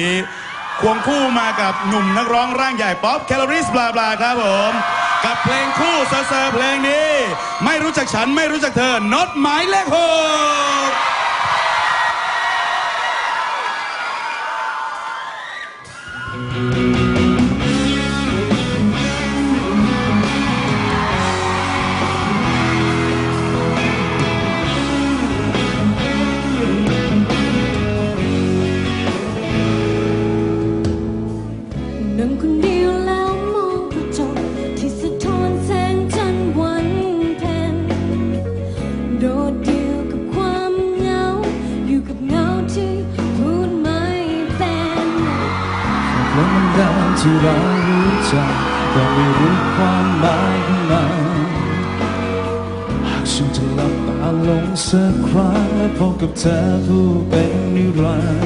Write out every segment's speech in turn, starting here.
นี้ควงคู่มากับหนุ่มนักร้องร่างใหญ่ป๊อปแคลอริสบลาบลาครับผม กับเพลงคู่เซอร์เซอร์เพลงนี้ ไม่รู้จักฉันไม่รู้จักเธอน็อตหมายเลขหกนั่ง ที่เรารู้จักแต่ไม่รู้ความหมายของมันหากฉันจะหลับตาลงสักครั้งและพบกับเธอผู้เป็นนิรันดร์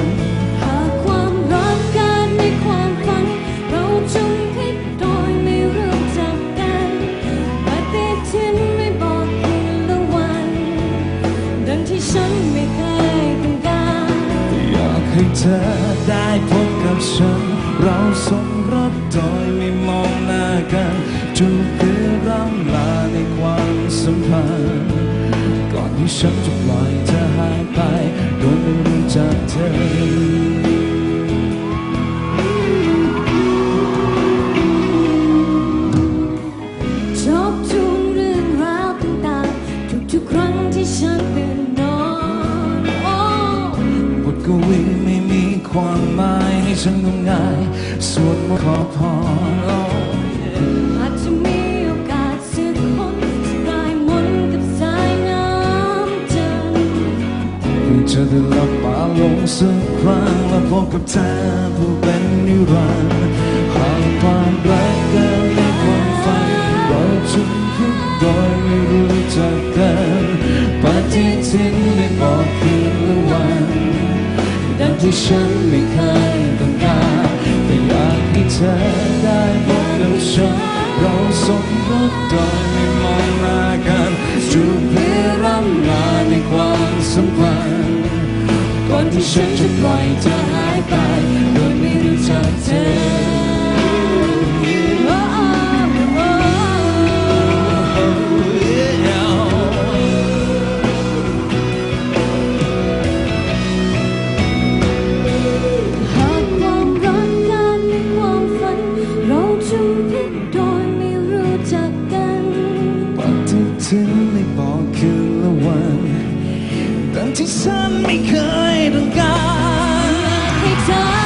เธอได้พบกับฉัน เราสมรสโดยไม่มองหน้ากันจูบเพื่อร่ำลาในความสัมพันธ์ก่อนที่ฉันจะปล่อยเธอหายไปโดยไม่รู้จักเธอชอบทุกเรื่องราวต่างๆทุกๆ ความหมายให้ฉันงมงายสวดมนต์ขอพรอาจจะมีโอกาสสักคนจะได้มนกับสายน้ำจันทร์เพื่อจะได้หลับตาลงสักครั้งและพบกับเธอผู้เป็นนิรันดร์หากความรักเดินในความฝันเราชุมคิดโดยไม่รู้จักกันปฏิทินได้บอกคืนละวัน ดังที่ฉันไม่เคยต้องการแต่อยากให้เธอได้พบกับฉันเราสมรสโดยไม่มองหน้ากันจูบเพื่อร่ำลาในความสัมพันธ์ก่อนที่ฉันจะปล่อยเธอหายไป ที่ฉันไม่เคยต้องการให้เธอ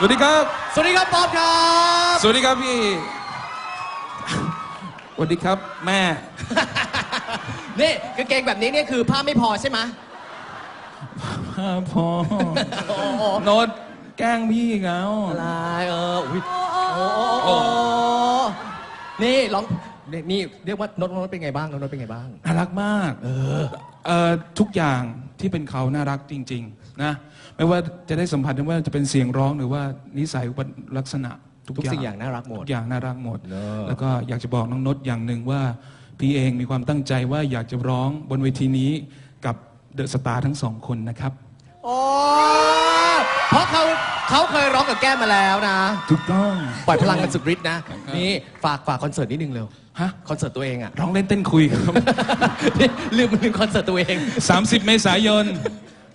สวัสดีครับ สวัสดีครับป๊อปครับสวัสดีครับพี่ สวัสดีครับแม่ นี่กางเกงแบบนี้เนี่ยคือผ้าไม่พอใช่ไหมพอโนดแกล้งพี่อีกแล้วลายเอออุ้ยโอ้โอ้นี่ร้องนี่นี่เรียกว่าน็อตน็อตเป็นไงบ้างน็อตเป็นไงบ้าง น่ารักมาก เออเอ่อทุกอย่างที่เป็นเขาน่ารักจริง ๆ นะไม่ว่าจะได้สัมผัสไม่ว่าจะเป็นเสียงร้องหรือว่านิสัยอุปลักษณะทุกทุกอย่างสิ่งอย่างน่ารักหมด ทุกอย่างน่ารักหมด เนอะ แล้วก็อยากจะบอกน้องนดอย่างหนึ่งว่า พี่เองมีความตั้งใจว่าอยากจะร้องบนเวทีนี้กับเดอะสตาร์ทั้งสองคนนะครับ โอ้เพราะเขาเขาเคยร้องกับแก้มมาแล้วนะ ถูกต้อง ปล่อยพลังกันสุดฤทธิ์นะ นี่ฝากฝากคอนเสิร์ตนิดนึงเร็วฮะ คอนเสิร์ตตัวเองอะ ร้องเล่นเต้นคุยครับนี่ลืมลืมคอนเสิร์ตตัวเอง 30 เมษายน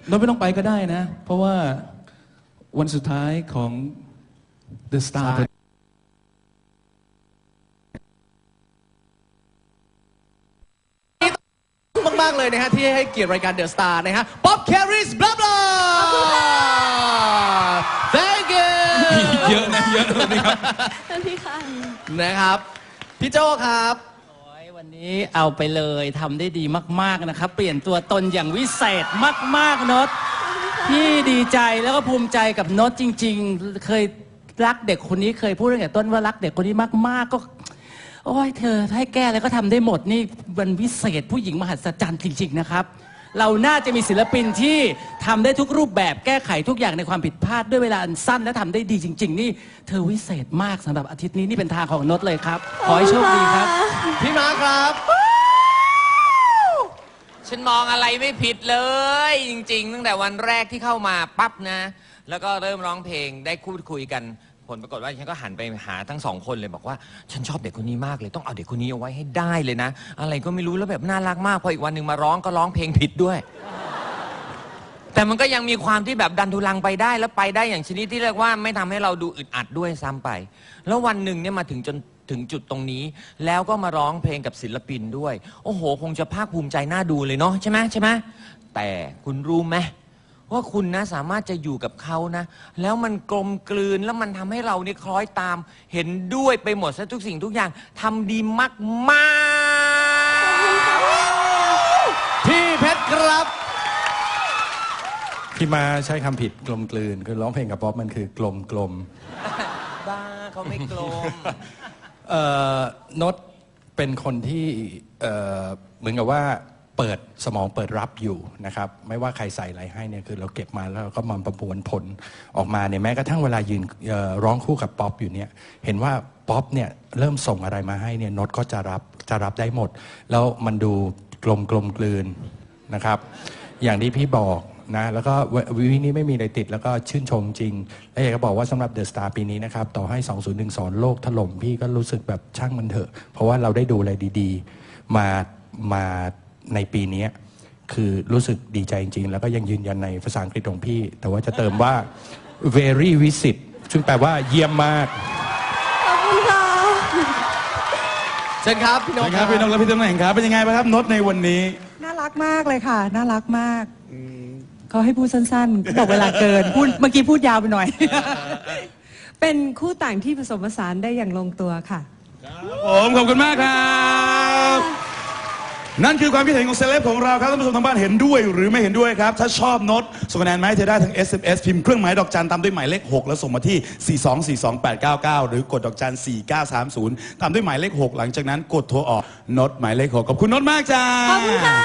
นดไม่ต้องไปก็ได้นะ เพราะว่าวันสุดท้ายของ The Star ใช่มาก ๆ เลยนะฮะ ที่ให้เกียรติรายการเดอะสตาร์นะฮะป๊อปแคริสบลาบลา thank you เยอะนะเยอะนะครัสวัสดีค่ะ นะครับ พี่โจครับโอ้ย วันนี้เอาไปเลยทำได้ดีมาก ๆ นะครับ เปลี่ยนตัวตนอย่างวิเศษมาก ๆนดพี่ดีใจแล้วก็ภูมิใจกับนดจริง ๆ เคยรักเด็กคนนี้เคยพูดตั้งแต่ต้นว่ารักเด็กคนนี้มาก ๆ ก็ โอ้ยเธอให้แก้แล้วก็ทำได้หมดนี่มันวิเศษผู้หญิงมหัศจรรย์จริง ๆ นะครับ เราน่าจะมีศิลปินที่ทำได้ทุกรูปแบบแก้ไขทุกอย่างในความผิดพลาดด้วยเวลาอันสั้นและทำได้ดีจริง ๆ นี่ เธอวิเศษมากสำหรับอาทิตย์นี้นี่เป็นทางของโน้ตเลยครับ ขอให้โชคดีครับ พี่มาครับ ฉันมองอะไรไม่ผิดเลย จริง ๆ ตั้งแต่วันแรกที่เข้ามาปั๊บนะ แล้วก็เริ่มร้องเพลงได้พูดคุยกัน ผลปรากฏว่าฉันก็หันไปหาทั้งสองคนเลยบอกว่า ฉันชอบเด็กคนนี้มากเลยต้องเอาเด็กคนนี้เอาไว้ให้ได้เลยนะ อะไรก็ไม่รู้แล้วแบบน่ารักมากพออีกวันหนึ่งมาร้องก็ร้องเพลงผิดด้วย แต่มันก็ยังมีความที่แบบดันทุลังไปได้แล้วไปได้อย่างชนิดที่เรียกว่าไม่ทำให้เราดูอึดอัดด้วยซ้ำไป แล้ววันหนึ่งเนี่ยมาถึงจนถึงจุดตรงนี้ แล้วก็มาร้องเพลงกับศิลปินด้วย โอ้โห คงจะภาคภูมิใจน่าดูเลยเนาะใช่ไหมใช่ไหมแต่คุณรู้ไหม ว่าคุณนะสามารถจะอยู่กับเขานะ แล้วมันกลมกลืนแล้วมันทำให้เราเนี่ยคล้อยตาม เห็นด้วยไปหมดซะทุกสิ่งทุกอย่างทำดีมากๆพี่เพชรครับ พี่มาใช้คำผิดกลมกลืน คือร้องเพลงกับป๊อปมันคือกลมกลมบ้าเขาไม่กลม เอ่อนดเป็นคนที่เอ่อเหมือนกับว่า เปิดสมองเปิดรับอยู่นะครับไม่ว่าใครใส่อะไรให้เนี่ยคือเราเก็บมาแล้วเราก็มาประมวลผลออกมาเนี่ยแม้กระทั่งเวลายืนร้องคู่กับป๊อปอยู่เนี่ยเห็นว่าป๊อปเนี่ยเริ่มส่งอะไรมาให้เนี่ยนดก็จะรับจะรับได้หมด แล้วมันดูกลมกลมกลืนนะครับ อย่างที่พี่บอกนะแล้วก็ววินี้ไม่มีอะไรติดแล้วก็ชื่นชมจริง และอยากจะบอกว่าสำหรับเดอะสตาร์ปีนี้นะครับ ต่อให้ 201สอนโลกถล่มพี่ก็รู้สึกแบบช่างมันเถอะ เพราะว่าเราได้ดูอะไรดี ๆ มามา ในปีนี้คือรู้สึกดีใจจริง ๆ แล้วก็ยังยืนยันในภาษาอังกฤษของพี่ แต่ว่าจะเติมว่า very visit ซึ่งแปลว่าเยี่ยมมากขอบคุณค่ะเชิญครับพี่นนะกครับพี่นกและพี่ตำแหน่งครับเป็นยังไงบ้างครับนดในวันนี้ น่ารักมากเลยค่ะ น่ารักมากเขาให้พูดสั้นๆบอกเวลาเกินพูดเมื่อกี้พูดยาวไปหน่อย เป็นคู่ต่างที่ผสมผสานได้อย่างลงตัวค่ะ ผมขอบคุณมากครับ นั่นคือความคิดเห็นของเซเลบของเราครับท่านผู้ชมทางบ้านเห็นด้วยหรือไม่เห็นด้วยครับ ถ้าชอบโน้ตส่งคะแนนมาให้เธอได้ทาง SMS พิมพ์เครื่องหมายดอกจันตามด้วยหมายเลข 6 แล้วส่งมาที่ 4242899 หรือกดดอกจัน 4930 ตามด้วยหมายเลข 6 หลังจากนั้นกดโทรออกโน้ตหมายเลข 6 ขอบคุณโน้ตมากจ้า ขอบคุณค่ะ